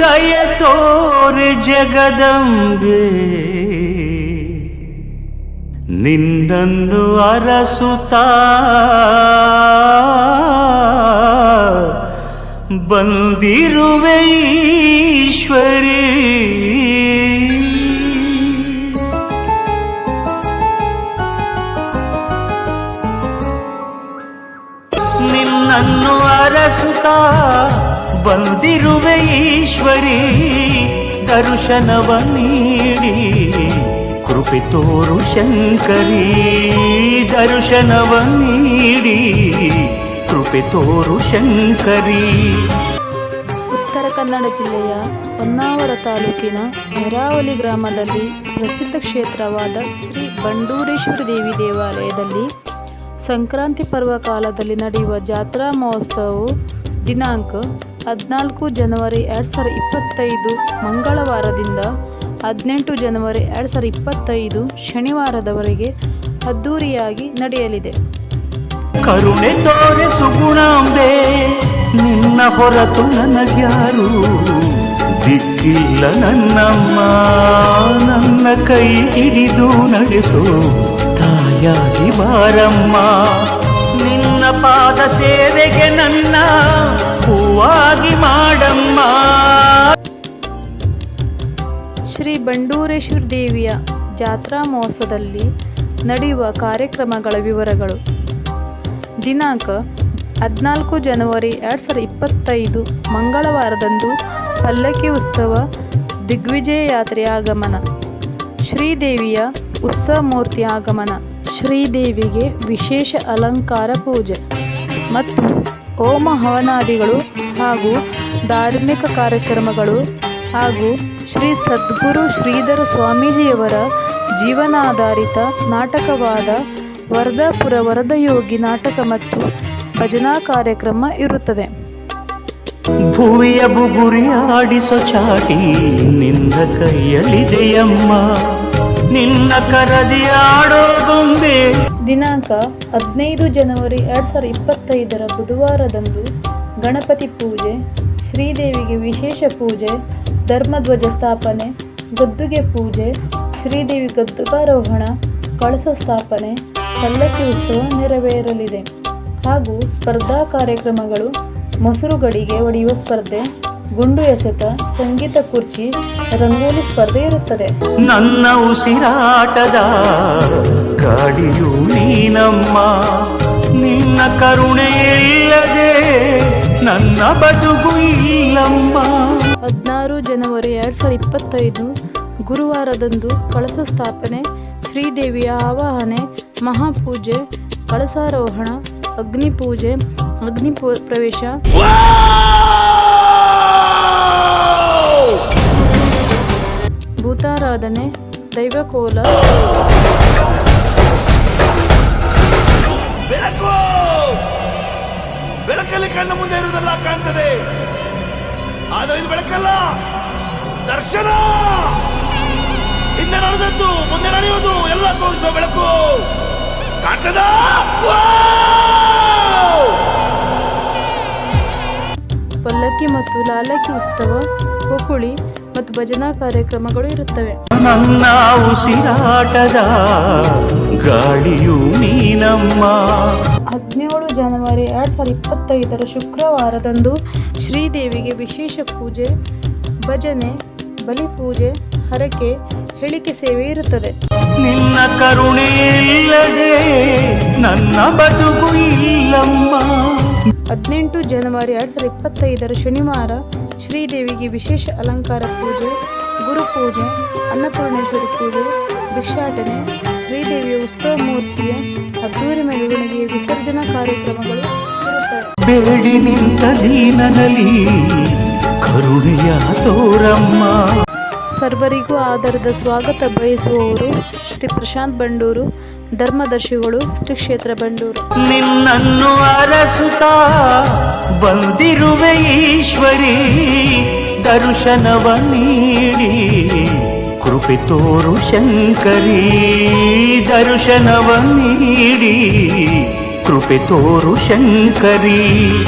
ದಯ ತೋರೆ ಜಗದಂಬೆ ನಿನ್ನನ್ನು ಅರಸುತ್ತಾ ಬಂದಿರುವೆ ಈಶ್ವರಿ ನಿನ್ನನ್ನು ಅರಸುತ್ತಾ ಬಂದಿರುವೆ ಈಶ್ವರಿ, ದರ್ಶನವ ನೀಡಿ, ಕೃಪೆ ತೋರು ಶಂಕರಿ, ದರ್ಶನವ ನೀಡಿ, ಕೃಪೆ ತೋರು ಶಂಕರಿ. ಉತ್ತರ ಕನ್ನಡ ಜಿಲ್ಲೆಯ ಹೊನ್ನಾವರ ತಾಲೂಕಿನ ನೆರಾವಲಿ ಗ್ರಾಮದಲ್ಲಿ ಪ್ರಸಿದ್ಧ ಕ್ಷೇತ್ರವಾದ ಶ್ರೀ ಬಂಡೂರೇಶ್ವರ ದೇವಿ ದೇವಾಲಯದಲ್ಲಿ ಸಂಕ್ರಾಂತಿ ಪರ್ವ ಕಾಲದಲ್ಲಿ ನಡೆಯುವ ಜಾತ್ರಾ ಮಹೋತ್ಸವವು ದಿನಾಂಕ ಹದಿನಾಲ್ಕು ಜನವರಿ ಎರಡು ಸಾವಿರದ ಇಪ್ಪತ್ತೈದು ಮಂಗಳವಾರದಿಂದ ಹದಿನೆಂಟು ಜನವರಿ ಎರಡು ಸಾವಿರದ ಇಪ್ಪತ್ತೈದು ಶನಿವಾರದವರೆಗೆ ಅದ್ದೂರಿಯಾಗಿ ನಡೆಯಲಿದೆ. ಕರುಣೆ ತೋರೆ ಸುಗುಣಾಂಬೆ, ನಿನ್ನ ಹೊರತು ನನಗ್ಯಾರು? ದಿಕ್ಕಿಲ್ಲ ನನ್ನಮ್ಮ, ನನ್ನ ಕೈ ಹಿಡಿದು ನಡೆಸೋ, ತಾಯಾಗಿ ಬಾರಮ್ಮ. ನಿನ್ನ ಪಾದ ಸೇವೆಗೆ ನನ್ನ ಹೂವಾಗಿ ಮಾಡಮ್ಮ. ಶ್ರೀ ಬಂಡೂರೇಶ್ವರ ದೇವಿಯ ಜಾತ್ರಾ ಮಹೋತ್ಸವದಲ್ಲಿ ನಡೆಯುವ ಕಾರ್ಯಕ್ರಮಗಳ ವಿವರಗಳು. ದಿನಾಂಕ ಹದಿನಾಲ್ಕು ಜನವರಿ ಎರಡು ಸಾವಿರದ ಇಪ್ಪತ್ತೈದು ಮಂಗಳವಾರದಂದು ಪಲ್ಲಕ್ಕಿ ಉತ್ಸವ ದಿಗ್ವಿಜಯ ಯಾತ್ರೆ ಆಗಮನ. ಶ್ರೀದೇವಿಯ ಉತ್ಸವ ಮೂರ್ತಿ ಆಗಮನ. ಶ್ರೀದೇವಿಗೆ ವಿಶೇಷ ಅಲಂಕಾರ ಪೂಜೆ ಮತ್ತು ಹೋಮ ಹವನಾದಿಗಳು ಹಾಗೂ ಧಾರ್ಮಿಕ ಕಾರ್ಯಕ್ರಮಗಳು ಹಾಗೂ ಶ್ರೀ ಸದ್ಗುರು ಶ್ರೀಧರ ಸ್ವಾಮೀಜಿಯವರ ಜೀವನಾಧಾರಿತ ನಾಟಕವಾದ ವರದಾಪುರ ವರದಯೋಗಿ ನಾಟಕ ಮತ್ತು ಭಜನಾ ಕಾರ್ಯಕ್ರಮ ಇರುತ್ತದೆ. ಭುವಿಯ ಬುಗುರಿ ಆಡಿಸೋ ಚಾಟಿ ನಿಂದ ಕೈಯಲ್ಲಿದೆಯಮ್ಮ ನಿನ್ನ ಕರದಿಯಾಡೋದೊಂದೇ ದಿನಾಂಕ ಹದಿನೈದು ಜನವರಿ ಎರಡ್ ಸಾವಿರದ ಇಪ್ಪತ್ತೈದರ ಬುಧವಾರದಂದು ಗಣಪತಿ ಪೂಜೆ, ಶ್ರೀದೇವಿಗೆ ವಿಶೇಷ ಪೂಜೆ, ಧರ್ಮಧ್ವಜ ಸ್ಥಾಪನೆ, ಗದ್ದುಗೆ ಪೂಜೆ, ಶ್ರೀದೇವಿ ಗದ್ದುಗಾರೋಹಣ, ಕಳಸ ಸ್ಥಾಪನೆ, ಪಲ್ಲಕ್ಕಿ ಉತ್ಸವ ನೆರವೇರಲಿದೆ. ಹಾಗೂ ಸ್ಪರ್ಧಾ ಕಾರ್ಯಕ್ರಮಗಳು ಮೊಸರು ಗಡಿಗೆ ಒಡೆಯುವ ಸ್ಪರ್ಧೆ ಗುಂಡು ಎಸೆತ ಸಂಗೀತ ಕುರ್ಚಿ ರಂಗೋಲಿ ಸ್ಪರ್ಧೆ ಇರುತ್ತದೆ. ನನ್ನ ಉಸಿರಾಟದ ಗಾಡಿಯು ನೀನಮ್ಮ. ನಿನ್ನ ಕರುಣೆ ಇಲ್ಲದೆ ನನ್ನ ಬದುಕು ಇಲ್ಲಮ್ಮ. ಹದಿನಾರು ಜನವರಿ ಎರಡು ಸಾವಿರದ ಇಪ್ಪತ್ತೈದು ಗುರುವಾರದಂದು ಕಳಸ ಸ್ಥಾಪನೆ ಶ್ರೀದೇವಿಯ ಆವಾಹನೆ ಮಹಾಪೂಜೆ ಕಳಸಾರೋಹಣ ಅಗ್ನಿ ಪೂಜೆ ಅಗ್ನಿ ಪ್ರವೇಶ ಭೂತಾರಾಧನೆ ದೈವಕೋಲ ಬೆಳಕು! ಬೆಳಕಲ್ಲಿ ಕಣ್ಣ ಮುಂದೆ ಇರುವುದಲ್ಲ ಕಾಣ್ತದೆ. ಆದರೆ ಇದು ಬೆಳಕಲ್ಲ ದರ್ಶನ! ಹಿಂದೆ ನಡೆದದ್ದು ಮುಂದೆ ನಡೆಯುವುದು ಎಲ್ಲ ತೋರಿಸೋ ಬೆಳಕು. ಕಾಣ್ತದ? ಪಲ್ಲಕ್ಕಿ ಮತ್ತು ಲಾಲಕ್ಕಿ ಉತ್ಸವ ಹುಕುಳಿ. ಮತ್ತು ಭಜನಾ ಕಾರ್ಯಕ್ರಮಗಳು ಇರುತ್ತವೆ. ನನ್ನ ಉಸಿರಾಟದ ಗಾಳಿಯು ನೀನಮ್ಮ. ಹದಿನೇಳು ಜನವರಿ ಎರಡು ಸಾವಿರದ ಇಪ್ಪತ್ತೈದರ ಶುಕ್ರವಾರದಂದು ಶ್ರೀದೇವಿಗೆ ವಿಶೇಷ ಪೂಜೆ ಭಜನೆ ಬಲಿಪೂಜೆ ಹರಕೆ ಹೇಳಿಕೆ ಸೇವೆ ಇರುತ್ತದೆ. ನಿನ್ನ ಕರುಣೆ ಇಲ್ಲದೆ ನನ್ನ ಬದುಕು ಇಲ್ಲಮ್ಮ. ಹದಿನೆಂಟು ಜನವರಿ ಎರಡು ಸಾವಿರದ ಇಪ್ಪತ್ತೈದರ ಶನಿವಾರ ಶ್ರೀದೇವಿಗೆ ವಿಶೇಷ ಅಲಂಕಾರ ಪೂಜೆ ಗುರು ಪೂಜೆ ಅನ್ನಪೂರ್ಣೇಶ್ವರಿ ಪೂಜೆ ಭಿಕ್ಷಾಟನೆ ಶ್ರೀದೇವಿಯ ಉತ್ಸವ ಮೂರ್ತಿಯ ಅದ್ದೂರಿ ಮೆರವಣಿಗೆಯ ವಿಸರ್ಜನಾ ಕಾರ್ಯಕ್ರಮಗಳು ಬೇಡಿ ನಿಂತ ಕರುಣೆಯ ತೋರಮ್ಮ. ಸರ್ವರಿಗೂ ಆಧಾರದ ಸ್ವಾಗತ ಬಯಸುವವರು ಶ್ರೀ ಪ್ರಶಾಂತ್ ಬಂಡೂರು ಧರ್ಮದರ್ಶಿಗಳು ಶ್ರೀ ಕ್ಷೇತ್ರ ಬಂಡೂರು. ನಿನ್ನನ್ನು ಅರಸುತ ಬಂದಿರುವೆ ಈಶ್ವರಿ, ದರ್ಶನವ ನೀಡಿ, ಕೃಪೆ ತೋರು ಶಂಕರಿ, ದರ್ಶನವ ನೀಡಿ, ಕೃಪೆ ತೋರು ಶಂಕರಿ.